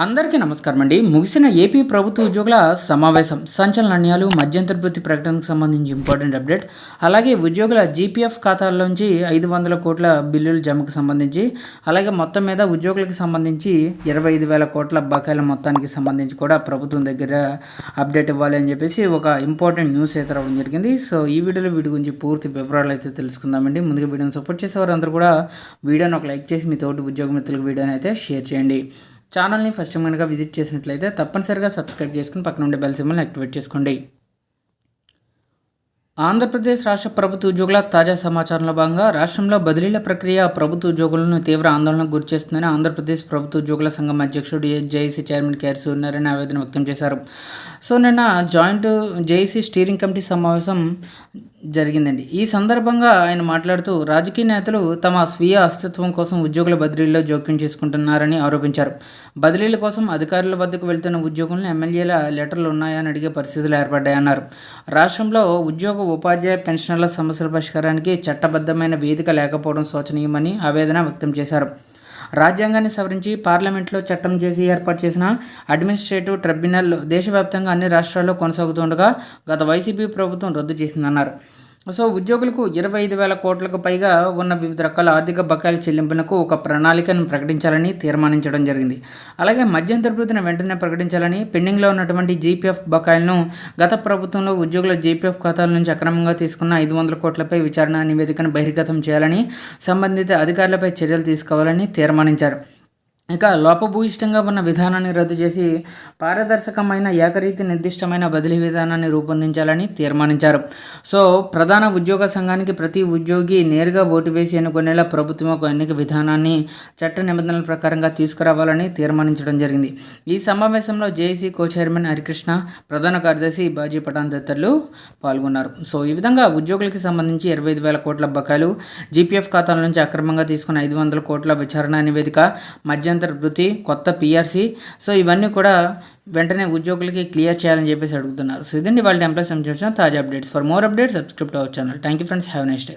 అందరికీ నమస్కారం అండి. ముగిసిన ఏపీ ప్రభుత్వ ఉద్యోగుల సమావేశం సంచలన నిర్ణయాలు మధ్యంతర వృత్తి ప్రకటనకు సంబంధించి ఇంపార్టెంట్ అప్డేట్. అలాగే ఉద్యోగుల జీపీఎఫ్ ఖాతాల్లోంచి ఐదు వందల కోట్ల బిల్లుల జమకు సంబంధించి అలాగే మొత్తం మీద ఉద్యోగులకు సంబంధించి ఇరవై ఐదు వేల కోట్ల బకాయిల మొత్తానికి సంబంధించి కూడా ప్రభుత్వం దగ్గర అప్డేట్ ఇవ్వాలి అని చెప్పేసి ఒక ఇంపార్టెంట్ న్యూస్ అయితే రావడం జరిగింది. సో ఈ వీడియోలో వీటి గురించి పూర్తి వివరాలు అయితే తెలుసుకుందామండి. ముందుగా వీడియోని సపోర్ట్ చేసేవారు అందరూ కూడా వీడియోని ఒక లైక్ చేసి మీ తోటి ఉద్యోగ మిత్రులకు వీడియోని అయితే షేర్ చేయండి. ఛానల్ని ఫస్ట్ టైం కనుక విజిట్ చేసినట్లయితే తప్పనిసరిగా సబ్స్క్రైబ్ చేసుకుని పక్కన ఉండే బెల్ సింబల్ని యాక్టివేట్ చేసుకోండి. ఆంధ్రప్రదేశ్ రాష్ట్ర ప్రభుత్వ ఉద్యోగుల తాజా సమాచారంలో భాగంగా రాష్ట్రంలో బదిలీల ప్రక్రియ ప్రభుత్వ ఉద్యోగులను తీవ్ర ఆందోళనకు గురిచేస్తుందని ఆంధ్రప్రదేశ్ ప్రభుత్వ ఉద్యోగుల సంఘం అధ్యక్షుడు జేఏసీ చైర్మన్ కేఆర్ సూర్యనారాయణ ఆవేదన వ్యక్తం చేశారు. సో నిన్న జాయింట్ జేఏసీ స్టీరింగ్ కమిటీ సమావేశం జరిగిందండి. ఈ సందర్భంగా ఆయన మాట్లాడుతూ రాజకీయ నేతలు తమ స్వీయ అస్తిత్వం కోసం ఉద్యోగుల బదిలీల్లో జోక్యం చేసుకుంటున్నారని ఆరోపించారు. బదిలీల కోసం అధికారుల వద్దకు వెళ్తున్న ఉద్యోగులను ఎమ్మెల్యేల లెటర్లు ఉన్నాయని అడిగే పరిస్థితులు ఏర్పడ్డాయన్నారు. రాష్ట్రంలో ఉద్యోగ ఉపాధ్యాయ పెన్షనర్ల సమస్యల పరిష్కారానికి చట్టబద్ధమైన వేదిక లేకపోవడం శోచనీయమని ఆవేదన వ్యక్తం చేశారు. రాజ్యాంగాన్ని సవరించి పార్లమెంట్లో చట్టం చేసి ఏర్పాటు చేసిన అడ్మినిస్ట్రేటివ్ ట్రిబ్యునల్ దేశవ్యాప్తంగా అన్ని రాష్ట్రాల్లో కొనసాగుతుండగా గత వైసీపీ ప్రభుత్వం రద్దు చేసిందన్నారు. సో ఉద్యోగులకు ఇరవై ఐదు వేల కోట్లకు పైగా ఉన్న వివిధ రకాల ఆర్థిక బకాయిల చెల్లింపులకు ఒక ప్రణాళికను ప్రకటించాలని తీర్మానించడం జరిగింది. అలాగే మధ్యంతర వృత్తిని వెంటనే ప్రకటించాలని పెండింగ్లో ఉన్నటువంటి జీపీఎఫ్ బకాయిలను గత ప్రభుత్వంలో ఉద్యోగుల జీపీఎఫ్ ఖాతాల నుంచి అక్రమంగా తీసుకున్న ఐదు వందల కోట్లపై విచారణ నివేదికను బహిర్గతం చేయాలని సంబంధిత అధికారులపై చర్యలు తీసుకోవాలని తీర్మానించారు. ఇక లోపభూయిష్టంగా ఉన్న విధానాన్ని రద్దు చేసి పారదర్శకమైన ఏకరీతి నిర్దిష్టమైన బదిలీ విధానాన్ని రూపొందించాలని తీర్మానించారు. సో ప్రధాన ఉద్యోగ సంఘానికి ప్రతి ఉద్యోగి నేరుగా ఓటు వేసి ఎన్నుకునేలా ప్రభుత్వం ఒక ఎన్నిక విధానాన్ని చట్ట నిబంధనల ప్రకారంగా తీసుకురావాలని తీర్మానించడం జరిగింది. ఈ సమావేశంలో జేఏసీ కో చైర్మన్ హరికృష్ణ ప్రధాన కార్యదర్శి బాజీ పఠాన్ తదితరులు పాల్గొన్నారు. సో ఈ విధంగా ఉద్యోగులకి సంబంధించి ఇరవై ఐదు వేల కోట్ల బకాయిలు జీపీఎఫ్ ఖాతాల నుంచి అక్రమంగా తీసుకున్న ఐదు వందల కోట్ల విచారణ నివేదిక మధ్య మధ్యంతర వృత్తి కొత్త పిఆర్సీ సో ఇవన్నీ కూడా వెంటనే ఉద్యోగులకి క్లియర్ చేయాలని చెప్పేసి అడుగుతున్నారు. సో ఇదండి వాళ్ళ ఎంప్లాయీస్ సంబంధించిన తాజా updates for more updates subscribe our channel thank you friends have next day